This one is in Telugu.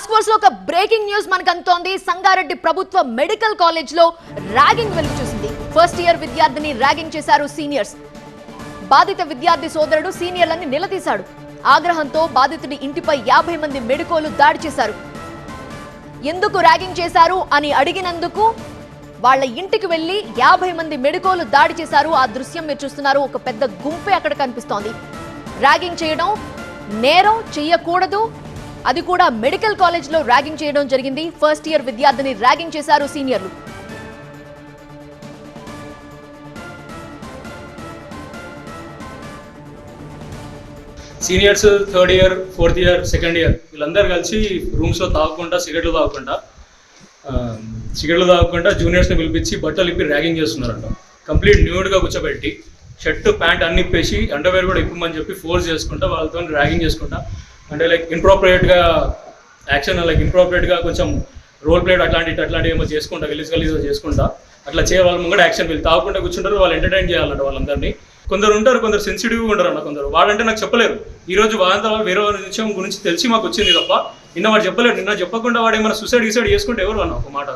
టాస్క్ ఫోర్స్లో ఒక బ్రేకింగ్ న్యూస్ మనకు అందుతోంది సంగారెడ్డి ప్రభుత్వ మెడికల్ కాలేజ్లో ర్యాగింగ్ వెలుగు చూసింది. ఫస్ట్ ఇయర్ విద్యార్థిని ర్యాగింగ్ చేశారు సీనియర్స్. బాధిత విద్యార్థి సోదరుడు సీనియర్లని నిలదీశాడు. ఆగ్రహంతో బాధితుడి ఇంటిపై యాభై మంది మెడికోలు దాడి చేశారు. ఎందుకు ర్యాగింగ్ చేశారు అని అడిగినందుకు వాళ్ళ ఇంటికి వెళ్ళి యాభై మంది మెడికోలు దాడి చేశారు. ఆ దృశ్యం మీరు చూస్తున్నారు. ఒక పెద్ద గుంపే అక్కడ కనిపిస్తోంది. ర్యాగింగ్ చేయడం నేరం చెయ్యకూడదు అది కూడా మెడికల్ కాలేజ్లో ర్యాగింగ్ చేయడం జరిగింది. ఫస్ట్ ఇయర్ విద్యార్థిని ర్యాగింగ్ చేశారు సీనియర్లు. Seniors third year fourth year second year వీళ్ళందరూ కలిసి రూమ్స్లో తాగకుండా సిగరెట్లు తాగకుండా సిగరెట్లు తాగకుండా జూనియర్స్ని పిలిపించి బట్టలు ఇప్పి ర్యాగింగ్ చేస్తున్నారంట. కంప్లీట్ న్యూడ్గా కూర్చోబెట్టి షర్ట్ ప్యాంట్ అన్ని ఇప్పేసి అండర్వేర్ కూడా ఇప్పమని చెప్పి ఫోర్స్ చేసుకుంటా వాళ్ళతో ర్యాగింగ్ చేసుకుంటా. అంటే లైక్ ఇంప్రాపరేట్గా యాక్షన్ లైక్ ఇంప్రాపరేట్గా కొంచెం రోల్ ప్లేట్ అట్లాంటి అట్లాంటివి ఏమో చేసుకుంటా గలీజ్ గలీజ్ చేసుకుంటా. అట్లా చేయ వాళ్ళ ముంగడ యాక్షన్ వీళ్ళు తాగకుండా కూర్చుంటారు వాళ్ళు ఎంటర్టైన్ చేయాలంట వాళ్ళందరినీ. కొందరు ఉంటారు కొందరు సెన్సిటివ్గా ఉంటారు అన్న కొందరు. వాడంటే నాకు చెప్పలేరు. ఈ రోజు వాళ్ళంతా వాళ్ళు వేరే నిమిషం విషయం గురించి తెలిసి మాకు వచ్చింది తప్ప నిన్న వాడు చెప్పలేరు నిన్న చెప్పకుండా వాడు ఏమైనా సూసైడ్ గీసైడ్ చేసుకుంటే ఎవరు అన్న ఒక మాట.